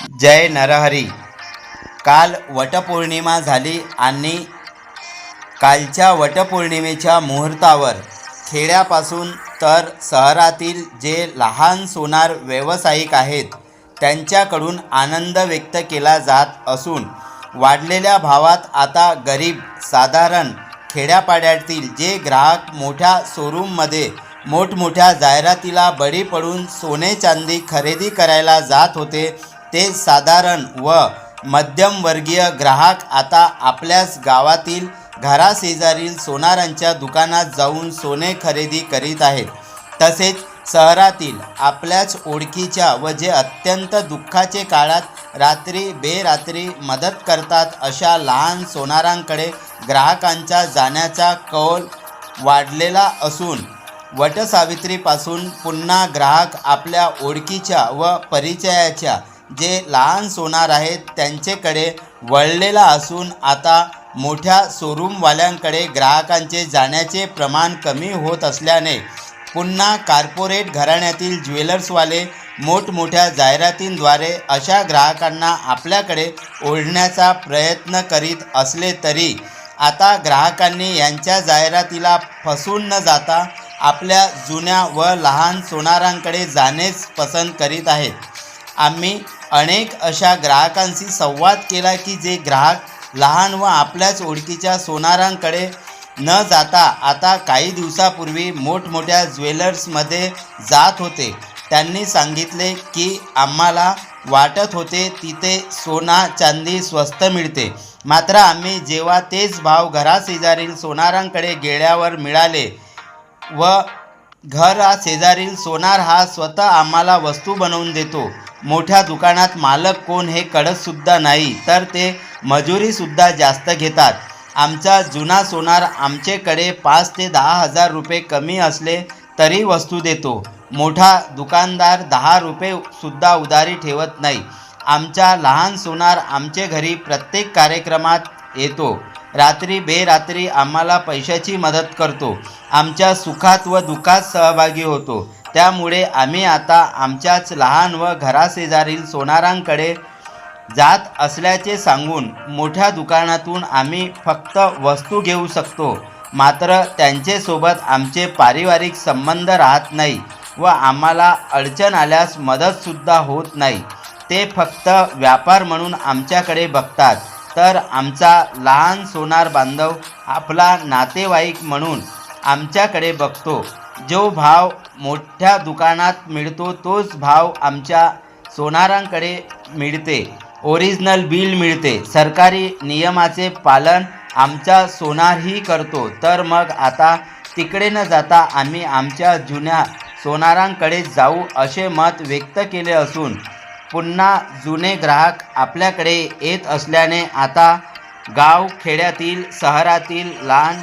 जय नरहरी. काल वटपौर्णिमा झाली आणि कालच्या वटपौर्णिमेच्या मुहूर्तावर खेड्यापासून तर शहरातील जे लहान सोनार व्यावसायिक आहेत त्यांच्याकडून आनंद व्यक्त केला जात असून वाढलेल्या भावात आता गरीब साधारण खेड्यापाड्यातील जे ग्राहक मोठ्या शोरूममध्ये मोठमोठ्या जाहिरातीला बळी पडून सोने चांदी खरेदी करायला जात होते ते साधारण व मध्यमवर्गीय ग्राहक आता आपल्याच गावातील घराशेजारील सोनारांच्या दुकानात जाऊन सोने खरेदी करीत आहेत. तसेच शहरातील आपल्याच ओळखीच्या व जे अत्यंत दुःखाचे काळात रात्री बेरात्री मदत करतात अशा लहान सोनारांकडे ग्राहकांचा जाण्याचा कौल वाढलेला असून वटसावित्रीपासून पुन्हा ग्राहक आपल्या ओळखीच्या व परिचयाच्या जे लहान सोनार आहेत त्यांचेकडे वळलेला असून आता मोठ्या शोरूमवाल्यांकडे ग्राहकांचे जाण्याचे प्रमाण कमी होत असल्याने पुन्हा कार्पोरेट घराण्यातील ज्वेलर्सवाले मोठमोठ्या जाहिरातींद्वारे अशा ग्राहकांना आपल्याकडे ओढण्याचा प्रयत्न करीत असले तरी आता ग्राहकांनी यांच्या जाहिरातीला फसून न जाता आपल्या जुन्या व लहान सोनारांकडे जाणेच पसंत करीत आहेत. आम्ही अनेक अशा ग्राहकांशी संवाद केला की जे ग्राहक लहान व आपल्याच ओळखीच्या सोनारांकडे न जाता आता काही दिवसापूर्वी मोठमोठ्या ज्वेलर्समध्ये जात होते. त्यांनी सांगितले की आम्हाला वाटत होते तिथे सोना चांदी स्वस्त मिळते. मात्र आम्ही जेव्हा तेच भाव घराशेजारील सोनारांकडे गेल्यावर मिळाले व घर हा शेजारील सोनार हा स्वतः आम्हाला वस्तू बनवून देतो. मोठ्या दुकानात मालक कोण हे कळतसुद्धा नाही तर ते मजुरीसुद्धा जास्त घेतात. आमचा जुना सोनार आमचेकडे पाच ते दहा हजार रुपये कमी असले तरी वस्तू देतो. मोठा दुकानदार दहा रुपयेसुद्धा उधारी ठेवत नाही. आमचा लहान सोनार आमचे घरी प्रत्येक कार्यक्रमात येतो. रात्री बेरात्री आम्हाला पैशाची मदत करतो. आमच्या सुखात व दुःखात सहभागी होतो. त्यामुळे आम्ही आता आमच्याच लहान व घराशेजारील सोनारांकडे जात असल्याचे सांगून मोठ्या दुकानातून आम्ही फक्त वस्तू घेऊ शकतो. मात्र त्यांचेसोबत आमचे पारिवारिक संबंध राहत नाही व आम्हाला अडचण आल्यास मदतसुद्धा होत नाही. ते फक्त व्यापार म्हणून आमच्याकडे बघतात. तर आमचा लहान सोनार बांधव आपला नातेवाईक म्हणून आमच्याकडे बघतो. जो भाव मोठ्या दुकानात मिळतो तोच भाव आमच्या सोनारांकडे मिळते. ओरिजिनल बिल मिळते. सरकारी नियमाचे पालन आमचा सोनारही करतो. तर मग आता तिकडे न जाता आम्ही आमच्या जुन्या सोनारांकडे जाऊ असे मत व्यक्त केले असून पुन्हा जुने ग्राहक आपल्याकडे येत असल्याने आता गाव खेड्यातील शहरातील लहान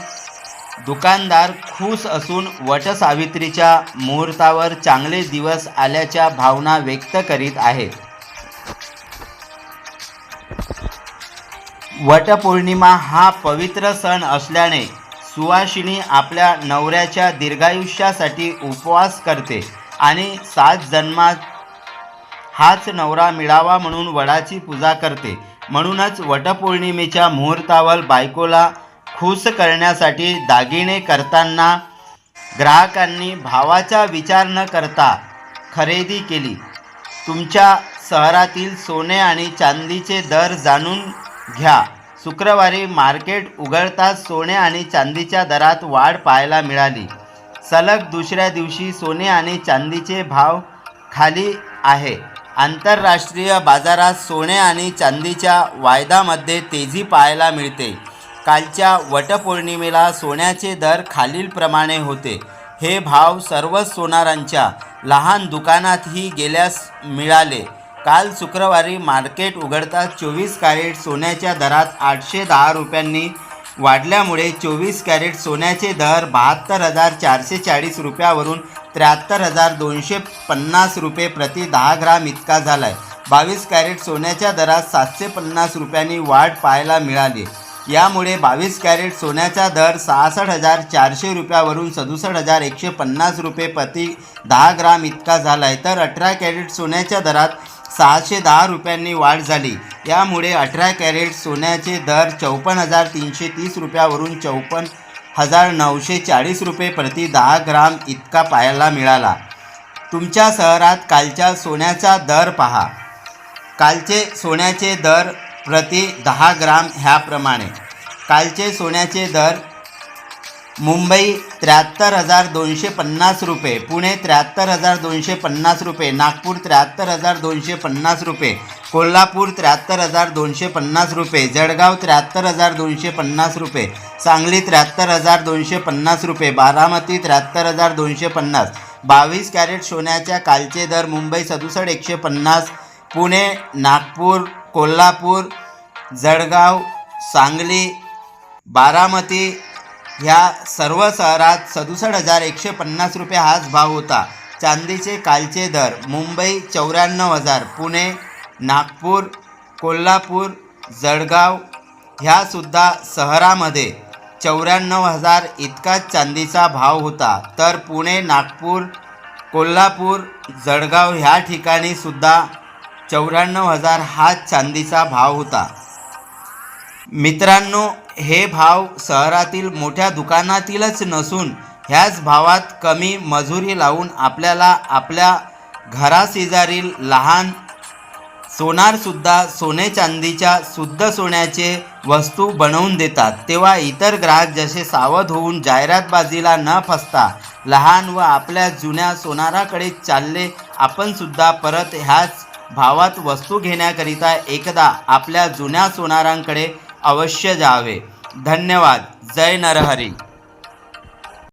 दुकानदार खुश असून वटसावित्रीच्या मुहूर्तावर चांगले दिवस आल्याच्या भावना व्यक्त करीत आहेत. वटपौर्णिमा हा पवित्र सण असल्याने सुवासिनी आपल्या नवऱ्याच्या दीर्घायुष्यासाठी उपवास करते आणि सात जन्मात हाच नवरा मिळावा म्हणून वडाची पूजा करते. म्हणूनच वटपौर्णिमेच्या मुहूर्तावर बायकोला खुश करण्यासाठी दागिने करताना ग्राहकांनी भावाचा विचार न करता खरेदी केली. तुमच्या शहरातील सोने आणि चांदीचे दर जाणून घ्या. शुक्रवारी मार्केट उघडताच सोने आणि चांदीच्या दरात वाढ पाहायला मिळाली. सलग दुसऱ्या दिवशी सोने आणि चांदीचे भाव खाली आहे. आंतरराष्ट्रीय बाजारात सोने आणि चांदीच्या वायदामध्ये तेजी पाहायला मिळते. कालच्या वटपौर्णिमेला सोन्याचे दर खालीलप्रमाणे होते. हे भाव सर्वच सोनारांच्या लहान दुकानातही गेल्यास मिळाले. काल शुक्रवारी मार्केट उघडताच चोवीस कॅरेट सोन्याच्या दरात आठशे दहा रुपयांनी वाढल्यामुळे चोवीस कॅरेट सोन्याचे दर बहात्तर हजार चारशे चाळीस रुपयावरून त्र्याहत्तर हजार दोनशे पन्नास रुपये प्रति दहा ग्राम इतका झाला आहे बावीस कॅरेट सोन्याच्या दरात सातशे पन्नास रुपयांनी वाढ पाहायला मिळाली. यामुळे बावीस कॅरेट सोन्याचा दर सहासष्ट हजार चारशे रुपयावरून सदुसष्ट हजार एकशे पन्नास रुपये प्रति दहा ग्राम इतका झाला आहे तर अठरा कॅरेट सोन्याच्या दरात सहाशे दहा रुपयांनी वाढ झाली. यामुळे अठरा कॅरेट सोन्याचे दर चौपन्न हजार तीनशे तीस रुपयावरून चौपन्न हजार नऊशे चाळीस रुपये प्रति दहा ग्राम इतका पाहायला मिळाला. तुमच्या शहरात कालच्या सोन्याचा दर पहा. कालचे सोन्याचे दर प्रति दहा ग्राम ह्याप्रमाणे. कालचे सोन्याचे दर मुंबई त्र्याहत्तर हजार दोनशे पन्नास रुपये पुणे त्र्याहत्तर हजार दोनशे पन्नास रुपये नागपूर त्र्याहत्तर हजार दोनशे पन्नास रुपये कोल्हापूर त्र्याहत्तर हजार दोनशे पन्नास रुपये जळगाव त्र्याहत्तर हजार दोनशे पन्नास रुपये सांगली त्र्याहत्तर हजार दोनशे पन्नास रुपये बारामती त्र्याहत्तर हजार दोनशे पन्नास बावीस कॅरेट सोन्याच्या कालचे दर मुंबई सदुसष्ट एकशे पन्नास पुणे नागपूर कोल्हापूर जळगाव सांगली बारामती ह्या सर्व शहरात सदुसष्ट हजार एकशे पन्नास रुपये हाच भाव होता. चांदीचे कालचे दर मुंबई चौऱ्याण्णव हजार पुणे नागपूर कोल्हापूर जळगाव ह्यासुद्धा शहरामध्ये चौऱ्याण्णव हजार इतकाच चांदीचा भाव होता. तर पुणे नागपूर कोल्हापूर जळगाव ह्या ठिकाणी सुद्धा चौऱ्याण्णव हजार हाच चांदीचा भाव होता. मित्रांनो हे भाव शहरातील मोठ्या दुकानातीलच नसून ह्याच भावात कमी मजुरी लावून आपल्याला आपल्या घराशेजारील लहान सोनारसुद्धा सोने चांदीच्या शुद्ध सोन्याचे वस्तू बनवून देतात. तेव्हा इतर ग्राहक जसे सावध होऊन जाहिरातबाजीला न फसता लहान व आपल्या जुन्या सोनाराकडे चालले आपणसुद्धा परत ह्याच भावात वस्तू घेण्याकरिता एकदा आपल्या जुन्या सोनारांकडे अवश्य जावे. धन्यवाद. जय नरहरी.